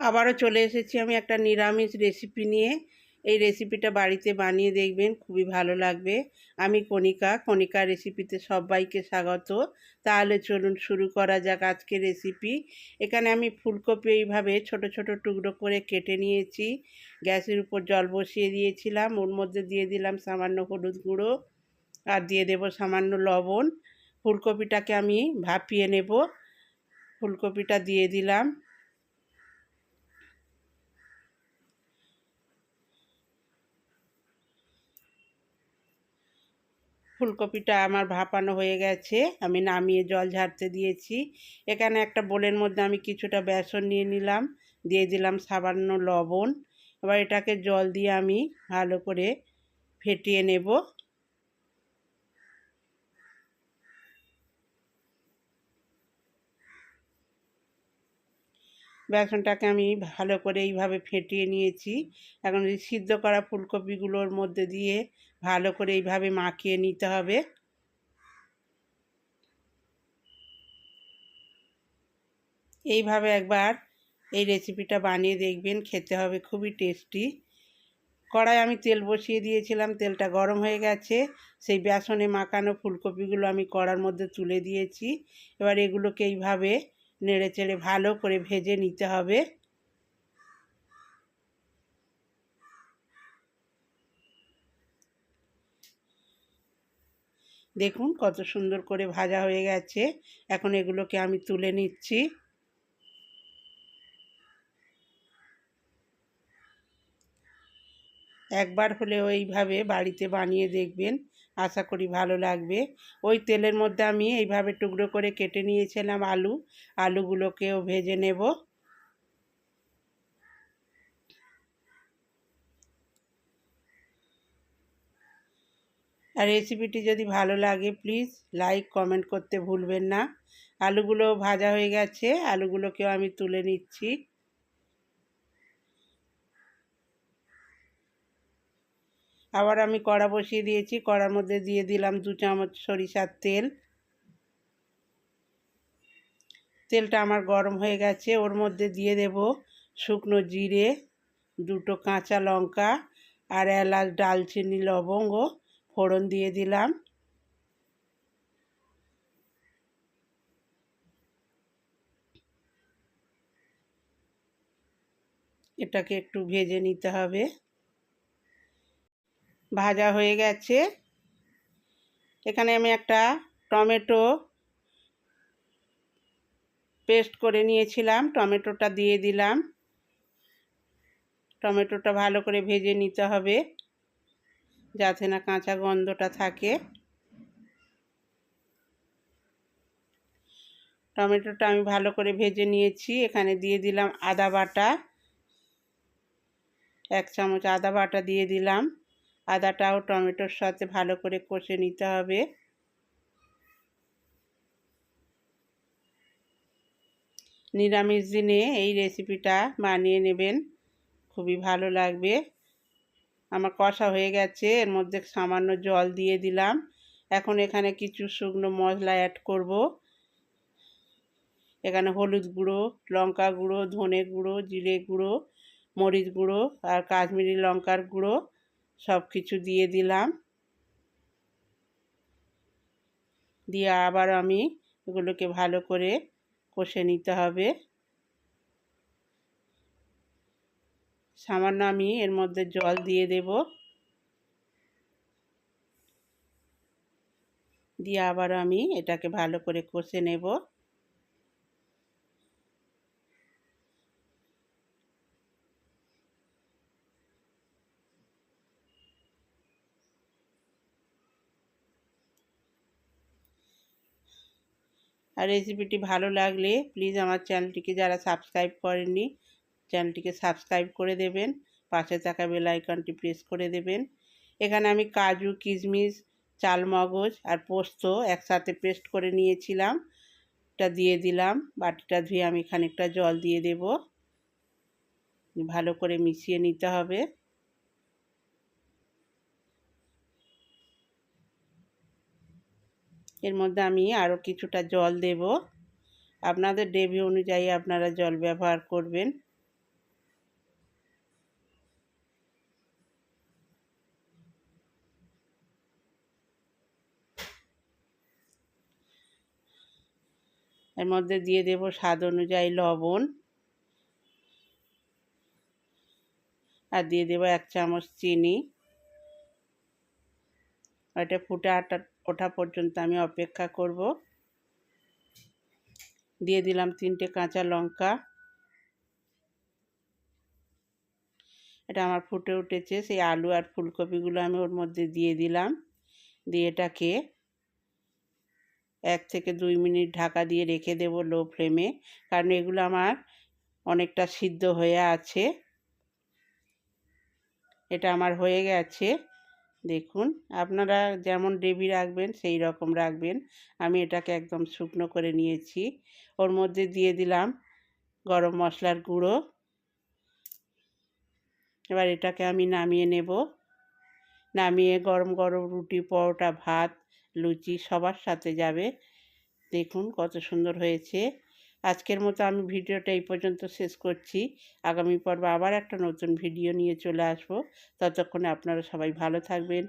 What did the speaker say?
আবারও চলে এসেছি আমি একটা নিরামিষ রেসিপি নিয়ে। এই রেসিপিটা বাড়িতে বানিয়ে দেখবেন, খুবই ভালো লাগবে। আমি কণিকা কণিকা রেসিপিতে সবাইকে স্বাগত। তাহলে চলুন শুরু করা যাক আজকে রেসিপি এখানে আমি ফুলকপি এইভাবে ছোট ছোট টুকরো করে কেটে নিয়েছি। গ্যাসের উপর জল বসিয়ে দিয়েছিলাম, ওর মধ্যে দিয়ে দিলাম সামান্য হলুদ গুঁড়ো আর দিয়ে দেব সামান্য লবণ। ফুলকপিটাকে আমি ভাপিয়ে নেব। ফুলকপিটা দিয়ে দিলাম। ফুলকপিটা আমার ভাপানো হয়ে গেছে। আমি নামিয়ে জল ঝাড়তে দিয়েছি। এখানে একটা বোলের মধ্যে আমি কিছুটা বেসন নিয়ে নিলাম। দিয়ে দিলাম সামান্য লবণ। এবার এটাকে জল দিয়ে আমি ভালো করে ফেটিয়ে নেব। বেসনটাকে আমি ভালো করে এইভাবে ফেটিয়ে নিয়েছি। এখন সিদ্ধ করা ফুলকপিগুলোর মধ্যে দিয়ে ভালো করে এইভাবে মাখিয়ে নিতে হবে। এইভাবে একবার এই রেসিপিটা বানিয়ে দেখবেন, খেতে হবে খুবই টেস্টি। কড়াই আমি তেল বসিয়ে দিয়েছিলাম, তেলটা গরম হয়ে গেছে। সেই বেসনে মাখানো ফুলকপিগুলো আমি কড়ার মধ্যে তুলে দিয়েছি। এবার এগুলোকে এইভাবে নেড়ে চেড়ে ভালো করে ভেজে নিতে হবে। দেখুন কত সুন্দর করে ভাজা হয়ে গেছে। এখন এগুলোকে আমি তুলে নিচ্ছি। একবার হলে ওইভাবে বাড়িতে বানিয়ে দেখবেন। আশা করি ভালো লাগবে। ওই তেলের মধ্যে আমি এইভাবে টুকরো করে কেটে নিয়েছিলাম আলু। আলুগুলোকেও ভেজে নেব। আর রেসিপিটি যদি ভালো লাগে, প্লিজ লাইক, কমেন্ট করতে ভুলবেন না। আলুগুলো ভাজা হয়ে গেছে। আলুগুলোকেও আমি তুলে নিচ্ছি। আবার আমি কড়া বসিয়ে দিয়েছি, কড়ার মধ্যে দিয়ে দিলাম দু চামচ সরিষার তেল। তেলটা আমার গরম হয়ে গেছে, ওর মধ্যে দিয়ে দেব শুকনো জিরে, দুটো কাঁচা লঙ্কা আর এলাচ, ডালচিনি, লবঙ্গ, ফোড়ন দিয়ে দিলাম। এটাকে একটু ভেজে নিতে হবে। ভাজা হয়ে গেছে। এখানে আমি একটা টমেটো পেস্ট করে নিয়েছিলাম। টমেটোটা দিয়ে দিলাম। টমেটোটা ভালো করে ভেজে নিতে হবে, যাতে না কাঁচা গন্ধটা থাকে। টমেটোটা আমি ভালো করে ভেজে নিয়েছি। এখানে দিয়ে দিলাম আদা বাটা। এক চামচ আদা বাটা দিয়ে দিলাম। আদাটাও টমেটোর সাথে ভালো করে কষে নিতে হবে। নিরামিষ দিনে এই রেসিপিটা বানিয়ে নেবেন, খুবই ভালো লাগবে। আমার কষা হয়ে গেছে, এর মধ্যে সামান্য জল দিয়ে দিলাম। এখন এখানে কিছু শুকনো মশলা অ্যাড করব। এখানে হলুদ গুঁড়ো, লঙ্কা গুঁড়ো, ধনে গুঁড়ো, জিরে গুঁড়ো, মরিচ গুঁড়ো আর কাশ্মীরি লঙ্কার গুঁড়ো। সব কিছু দিয়ে দিলাম। দিয়ে আবার আমি এগুলোকে ভালো করে কষে নিতে হবে। সামান্য আমি এর মধ্যে জল দিয়ে দেব। দিয়ে আবার আমি এটাকে ভালো করে কষে নেব। আর রেসিপিটি ভালো লাগলে প্লিজ আমার চ্যানেলটিকে যারা সাবস্ক্রাইব করেননি চ্যানেলটিকে সাবস্ক্রাইব করে দেবেন, পাশে থাকা বেল আইকনটি প্রেস করে দেবেন। এখানে আমি কাজু, কিশমিশ, চালমগজ আর পোস্ত একসাথে পেস্ট করে নিয়েছিলাম। এটা দিয়ে দিলাম, বাটিটা ধুয়ে আমি খানিকটা জল দিয়ে দেব। ভালো করে মিশিয়ে নিতে হবে। এর মধ্যে আমি আরও কিছুটা জল দেব। আপনাদের ডেভি অনুযায়ী আপনারা জল ব্যবহার করবেন। এর মধ্যে দিয়ে দেব স্বাদ অনুযায়ী লবণ। আর দিয়ে দেব এক চামচ চিনি। এটা ফুটে আটা ওঠা পর্যন্ত আমি অপেক্ষা করব। দিয়ে দিলাম তিনটে কাঁচা লঙ্কা। এটা আমার ফুটে উঠেছে, সেই আলু আর ফুলকপিগুলো আমি ওর মধ্যে দিয়ে দিলাম। দিয়ে এটাকে এক থেকে দুই মিনিট ঢাকা দিয়ে রেখে দেবো লো ফ্লেমে, কারণ এগুলো আমার অনেকটা সিদ্ধ হয়ে আছে। এটা আমার হয়ে গেছে। দেখুন, আপনারা যেমন গ্রেভি রাখবেন, সেই রকম রাখবেন। আমি এটাকে একদম শুকনো করে নিয়েছি। ওর মধ্যে দিয়ে দিলাম গরম মশলার গুঁড়ো। এবার এটাকে আমি নামিয়ে নেব। নামিয়ে গরম গরম রুটি, পরোটা, ভাত, লুচি সবার সাথে যাবে। দেখুন কত সুন্দর হয়েছে। আজকের মতো আমি ভিডিওটা এই পর্যন্ত শেষ করছি। আগামী পর্বে আবার একটা নতুন ভিডিও নিয়ে চলে আসব। ততক্ষণে আপনারা সবাই ভালো থাকবেন।